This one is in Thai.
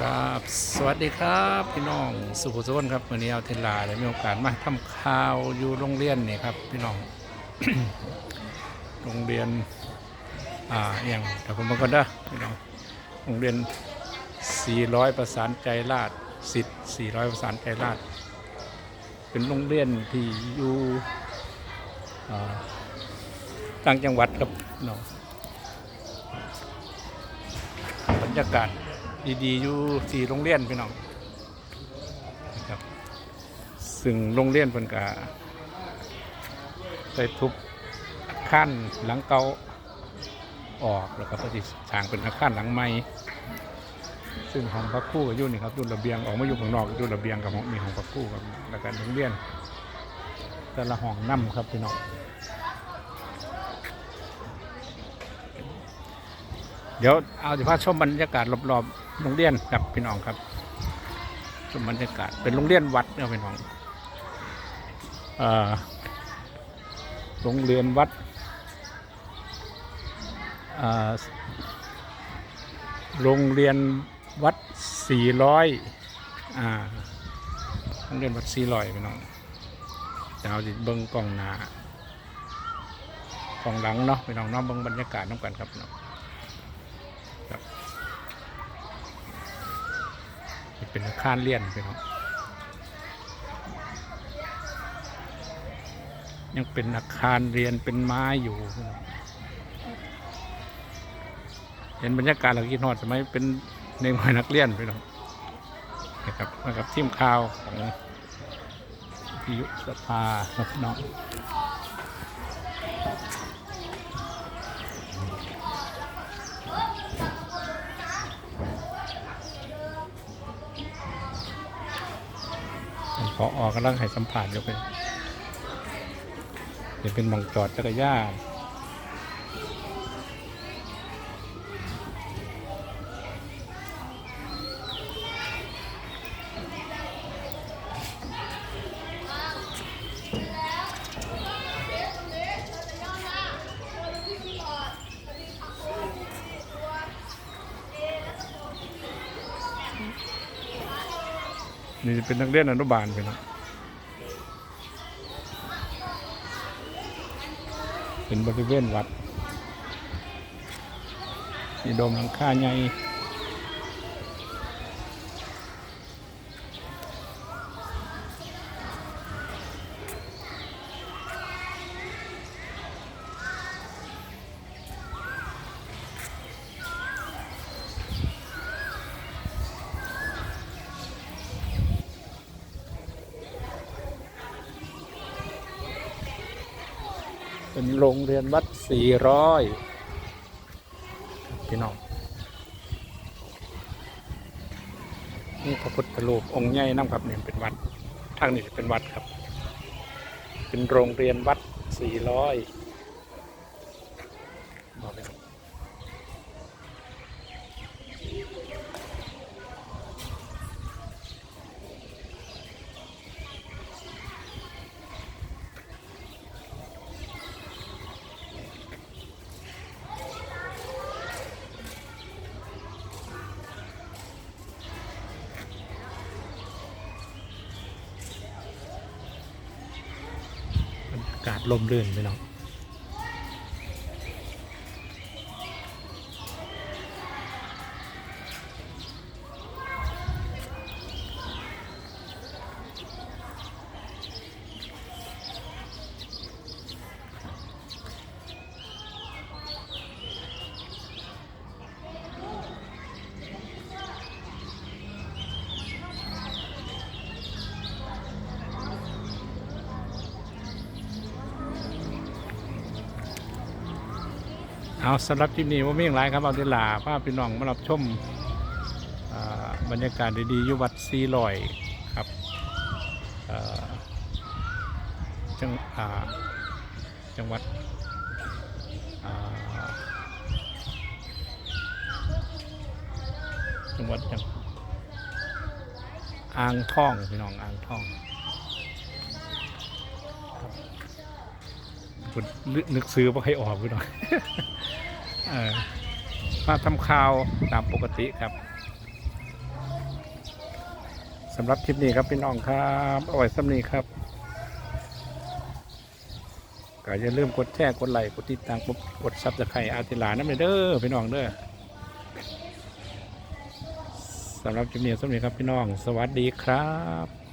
ครับ สวัสดีครับพี่น้องสุขุสุขนครับวันนี้เอาเทลาได้มีโอกาสมาทำข่าวอยู่โรงเรียนนี่ครับพี่น้อง โรงเรียน อ่าอย่างแต่ผมบอกกันเด้พี่น้อง โรงเรียน 400 ประสานใจราชสิทธิ์ 400 ประสานใจราชเป็นโรงเรียนที่อยู่ต่างจังหวัดครับพี่น้องบรรยากาศ ดีๆ อยู่ที่โรงเรียนพี่น้องนะครับซึ่งโรงเรียนเพิ่นก็ได้ทุบอาคารหลังเก่าออกแล้วก็ปฏิสางเป็นอาคารหลังใหม่ซึ่งห้องพักคู่ก็อยู่นนี่ครับยู่นระเบียงออกมาอยู่ข้างนอกยู่นระเบียงกับห้องมีห้องพักครู่ครับแล้วก็โรงเรียน แต่ละห้องนํครับพี่น้องเดี๋ยวเอาจะพาชมบรรยากาศรอบๆ โรงเรียนครับพี่น้องครับชมบรรยากาศเป็นโรงเรียนวัดเนี่ยพี่น้องโรงเรียนวัดโรงเรียนวัดสี่ร้อยอ่าโรงเรียนวัดสี่ร้อยพี่น้องจะเอาสิเบิ้งกล้องหน้ากล้องหลังเนาะพี่น้องเนาะเบิ้งบรรยากาศน้ำกันครับพี่น้อง ครับนี่ เป็นอาคารเรียนไปเนาะยังเป็นอาคารเรียนเป็นไม้อยู่ เห็นบรรยากาศเราคิดฮอดสมัยเป็นในวัยนักเรียนไปเนาะนะครับมากับทีมข่าวของพิยุสภาครับน้อง ขอออกกำลังให้สัมผัสอยู่เป็นเดี๋ยวเป็นหมองจอดจักรยาน นี่เป็นนักเรียนอนุบาลไปเนะเป็นบริเวณวัดมีโดมหลังคาใหญ่ เป็นโรงเรียนวัดสี่ร้อยพี่น้องนี่พระพุทธรูปองค์ใหญ่น้ำครับเนี่ยเป็นวัดทางนี้จะเป็นวัดครับ เป็นโรงเรียนวัดสี่ร้อยบอกเลยครับาศลมเรื่นไปเนาะ เอาสำหรับที่นี่ว่ามีอย่างไรครับเอาเดลาภาพี่น้องมารับชมบรรยากาศดีๆอยู่วัดซีลอยครับจังจังหวัดจังหวัดจังอ่างทองพี่น้องอ่างทองคุณนึกนึกซื้อว่าให้ออกพี่น้อง มาทำข่าวตามปกติครับสำหรับคลิปนี้ครับพี่น้องครับเอาไว้สำนี้ครับก็อย่าลืมกดแชร์กดไลค์กดติดตามกดกดซับสไครต์อาติลานั่นเลยเด้อพี่น้องเด้อสำหรับคลิปนี้สำนี้ครับพี่น้อง สวัสดีครับ